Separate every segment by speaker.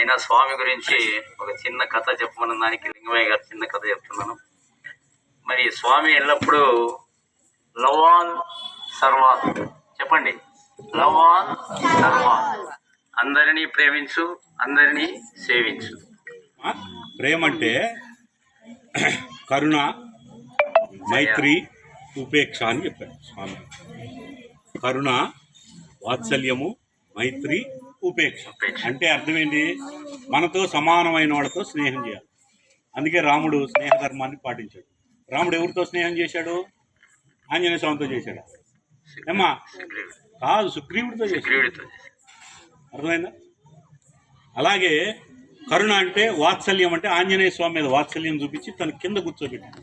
Speaker 1: అయినా స్వామి గురించి ఒక చిన్న కథ చెప్పమన్న దానికి లింగమయ్య గారు చిన్న కథ చెప్తున్నాను. మరి స్వామి ఎల్లప్పుడూ లవాన్ సర్వాన్. చెప్పండి. లవాన్ సర్వాన్. అందరినీ ప్రేమించు అందరినీ సేవించు.
Speaker 2: ప్రేమ అంటే కరుణ మైత్రి ఉపేక్ష అని చెప్పారు స్వామి. కరుణ వాత్సల్యము మైత్రి ఉపేక్ష. అంటే అర్థం ఏంటి మనతో సమానమైన వాళ్ళతో స్నేహం చేయాలి. అందుకే రాముడు స్నేహ ధర్మాన్ని పాటించాడు. రాముడు ఎవరితో స్నేహం చేశాడు? ఆంజనేయ స్వామితో చేశాడు? ఏమ్మా?
Speaker 1: సుగ్రీవుడు
Speaker 2: కాదు సుగ్రీవుడితో చేశాడు. అర్థమైందా? అలాగే కరుణ అంటే వాత్సల్యం అంటే ఆంజనేయ స్వామి మీద వాత్సల్యం చూపించి తన కింద కూర్చోబెట్టాడు.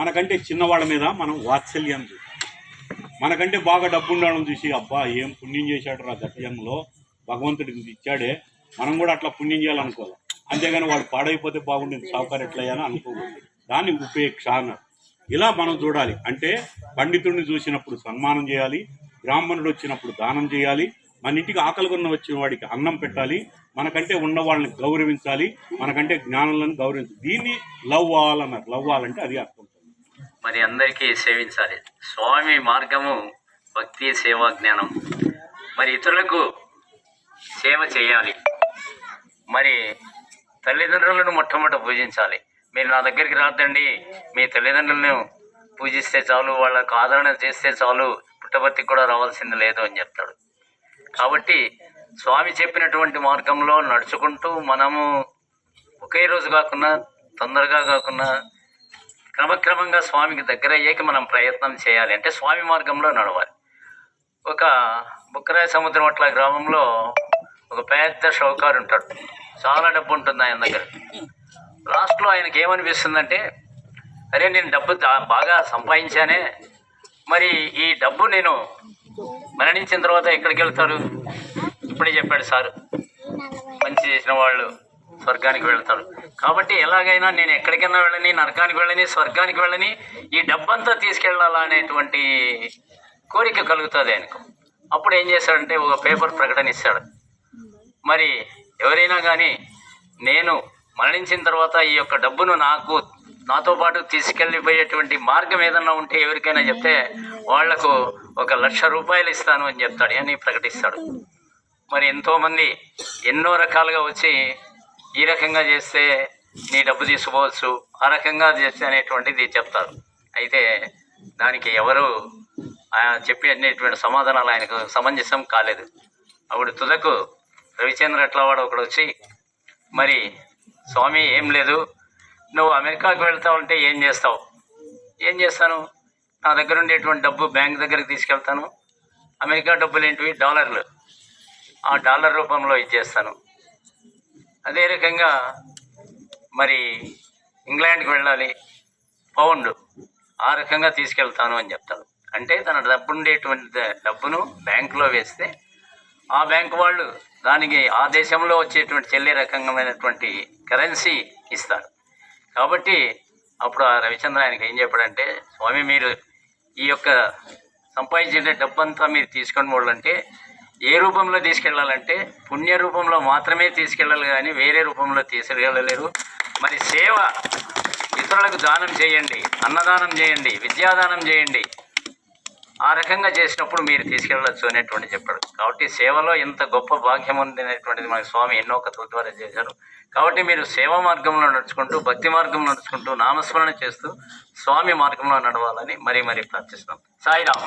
Speaker 2: మనకంటే చిన్నవాళ్ళ మీద మనం వాత్సల్యం చూపాలి మనకంటే బాగా డబ్బు ఉండడం చూసి అబ్బా ఏం పుణ్యం చేశాడు రా గత జన్మలో. భగవంతుడు ఇది ఇచ్చాడే మనం కూడా అట్లా పుణ్యం చేయాలనుకోవాలి. అంతేగాని వాడు పాడైపోతే బాగుండేది సావుకారు ఎట్లయ్యానో అనుకోకూడదు. దాన్ని ఉపేక్ష అన్నారు. ఇలా మనం చూడాలి. అంటే పండితుడిని చూసినప్పుడు సన్మానం చేయాలి బ్రాహ్మణుడు వచ్చినప్పుడు దానం చేయాలి మన ఇంటికి ఆకలి కొన్న వచ్చిన వాడికి అన్నం పెట్టాలి మనకంటే ఉన్న వాళ్ళని గౌరవించాలి మనకంటే జ్ఞానులను గౌరవించాలి. దీన్ని లవ్ వాల్ అన్నారు లవ్ అంటే అది అర్థం.
Speaker 1: మరి అందరికీ సేవించాలి. స్వామి మార్గము భక్తి సేవా జ్ఞానం. మరి ఇతరులకు సేవ చేయాలి. మరి తల్లిదండ్రులను మొట్టమొదట పూజించాలి. మీరు నా దగ్గరికి రాదండి మీ తల్లిదండ్రులను పూజిస్తే చాలు వాళ్ళకు ఆదరణ చేస్తే చాలు పుట్టబర్తికి కూడా రావాల్సింది లేదు అని చెప్తాడు. కాబట్టి స్వామి చెప్పినటువంటి మార్గంలో నడుచుకుంటూ మనము ఒకే రోజు కాకుండా తొందరగా కాకుండా క్రమక్రమంగా స్వామికి దగ్గర అయ్యాక మనం ప్రయత్నం చేయాలి. అంటే స్వామి మార్గంలో నడవాలి. ఒక బుక్కరాయ సముద్రం అట్ల గ్రామంలో ఒక పెద్ద షౌకారు ఉంటాడు. చాలా డబ్బు ఉంటుంది ఆయన దగ్గర. లాస్ట్లో ఆయనకి ఏమనిపిస్తుందంటే అరే నేను డబ్బు దా- బాగా సంపాదించానే మరి ఈ డబ్బు నేను మరణించిన తర్వాత ఎక్కడికి వెళ్తారు? ఇప్పుడే చెప్పాడు సారు. మంచి చేసిన వాళ్ళు స్వర్గానికి వెళ్తారు. కాబట్టి ఎలాగైనా నేను ఎక్కడికైనా వెళ్ళని నరకానికి వెళ్ళని స్వర్గానికి వెళ్ళని ఈ డబ్బంతా తీసుకెళ్ళాలా అనేటువంటి కోరిక కలుగుతుంది ఆయనకు. అప్పుడు ఏం చేశాడంటే ఒక పేపర్ ప్రకటన ఇస్తాడు. మరి ఎవరైనా కానీ నేను మరణించిన తర్వాత ఈ యొక్క డబ్బును నాకు నాతో పాటు తీసుకెళ్ళిపోయేటువంటి మార్గం ఏదన్నా ఉంటే ఎవరికైనా చెప్తే వాళ్ళకు ఒక లక్ష రూపాయలు ఇస్తాను అని చెప్తాడు అని ప్రకటిస్తాడు. మరి ఎంతోమంది ఎన్నో రకాలుగా వచ్చి ఈ రకంగా చేస్తే నీ డబ్బు తీసుకోవచ్చు ఆ రకంగా చేస్తే అనేటువంటిది చెప్తారు. అయితే దానికి ఎవరు ఆయన చెప్పేటువంటి సమాధానాలు ఆయనకు సమంజసం కాలేదు. అప్పుడు తుదకు రవిచంద్ర ఎట్లావాడు ఒకడు వచ్చి మరి స్వామి ఏం లేదు నువ్వు అమెరికాకు వెళ్తావు అంటే ఏం చేస్తావు? ఏం చేస్తాను? నా దగ్గర ఉండేటువంటి డబ్బు బ్యాంక్ దగ్గరికి తీసుకెళ్తాను. అమెరికా డబ్బులు ఏంటివి? డాలర్లు. ఆ డాలర్ రూపంలో ఇచ్చేస్తాను అదే రకంగా మరి ఇంగ్లాండ్కి వెళ్ళాలి. పౌండ్. ఆ రకంగా తీసుకెళ్తాను అని చెప్తాడు అంటే తన డబ్బు ఉండేటువంటి డబ్బును బ్యాంకులో వేస్తే ఆ బ్యాంక్ వాళ్ళు దానికి ఆ దేశంలో వచ్చేటువంటి చెల్లే రకమైనటువంటి కరెన్సీ ఇస్తారు. కాబట్టి అప్పుడు ఆ రవిచంద్ర ఆయనకి ఏం చెప్పాడంటే స్వామి మీరు ఈ యొక్క సంపాదించే డబ్బంతా మీరు తీసుకొని పోవాలంటే ఏ రూపంలో తీసుకెళ్ళాలంటే పుణ్య రూపంలో మాత్రమే తీసుకెళ్ళాలి కానీ వేరే రూపంలో తీసుకెళ్ళలేరు. మరి సేవ ఇతరులకు దానం చేయండి అన్నదానం చేయండి విద్యాదానం చేయండి ఆ రకంగా చేసినప్పుడు మీరు తీసుకెళ్ళచ్చు అనేటువంటి చెప్పాడు. కాబట్టి సేవలో ఇంత గొప్ప భాగ్యం ఉంది అనేటువంటిది మన స్వామి ఎన్నో కథల ద్వారా చేశారు. కాబట్టి మీరు సేవా మార్గంలో నడుచుకుంటూ భక్తి మార్గంలో నడుచుకుంటూ నామస్మరణ చేస్తూ స్వామి మార్గంలో నడవాలని మరీ మరీ ప్రార్థిస్తున్నాం. సాయిరామ్.